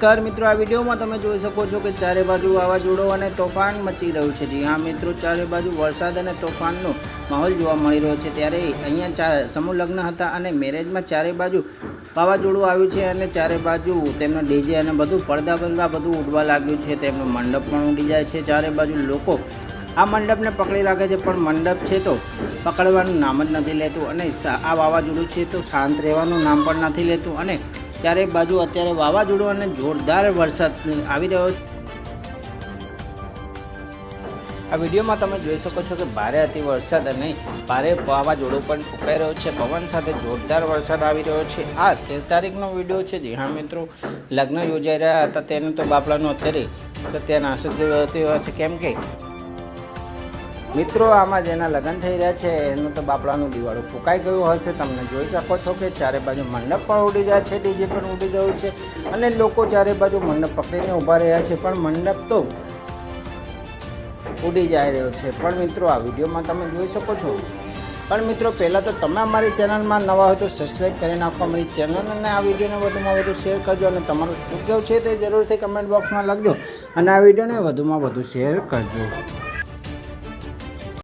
નમસ્કાર મિત્રો, આ વિડીયોમાં તમે જોઈ શકો છો કે ચારે બાજુ વાવાઝોડો અને તોફાન મચી રહ્યું છે. જી હા મિત્રો, ચારે બાજુ વરસાદ અને તોફાનનો માહોલ જોવા મળી રહ્યો છે. ત્યારે અહીંયા ચા, સમૂહ લગ્ન હતા અને મેરેજમાં ચારે બાજુ વાવાઝોડું આવ્યું છે અને ચારે બાજુ તેમનો ડીજે અને બધું પડદા પડદા બધું ઉડવા લાગ્યું છે. તેમનો મંડપ પણ ઉડી જાય છે. ચારે બાજુ લોકો આ મંડપને પકડી રાખે છે, પણ મંડપ છે તો પકડવાનું નામ જ નથી લેતું અને આ વાવાઝોડું છે તો શાંત રહેવાનું નામ પણ નથી લેતું અને ચારે બાજુ અત્યારે વાવાઝોડું અને જોરદાર વરસાદ આવી રહ્યો આ વિડીયોમાં તમે જોઈ શકો છો કે ભારે અતિ વરસાદ અને ભારે વાવાઝોડું પણ ફૂંકાઈ રહ્યો છે. પવન સાથે જોરદાર વરસાદ આવી રહ્યો છે. આ તેર તારીખનો વીડિયો છે. જી હા, મિત્રો, લગ્ન યોજાઈ રહ્યા હતા. તેનું તો બાપલાનું અત્યારે સત્યાનાશ જ થયો હશે કેમ કે મિત્રો, આમાં જેના લગ્ન થઈ રહ્યા છે, એનું તો બાપડાનું દિવાળું ફૂંકાઈ ગયું હશે. તમને જોઈ શકો છો કે ચારે બાજુ મંડપ પણ ઉડી ગયા છે, ડીજે પણ ઉડી ગયું છે અને લોકો ચારે બાજુ મંડપ પકડીને ઊભા રહ્યા છે. પણ મંડપ તો ઉડી જાય રહ્યો છે. પણ મિત્રો, આ વિડીયોમાં તમે જોઈ શકો છો. પણ મિત્રો, પહેલાં તો તમે અમારી ચેનલમાં નવા હોય તો સબસ્ક્રાઈબ કરી નાખો, અમારી ચેનલ અને આ વિડીયોને વધુમાં વધુ શેર કરજો અને તમારું શું કહેવું છે તે જરૂરથી કમેન્ટ બોક્સમાં લખજો અને આ વિડીયોને વધુમાં વધુ શેર કરજો.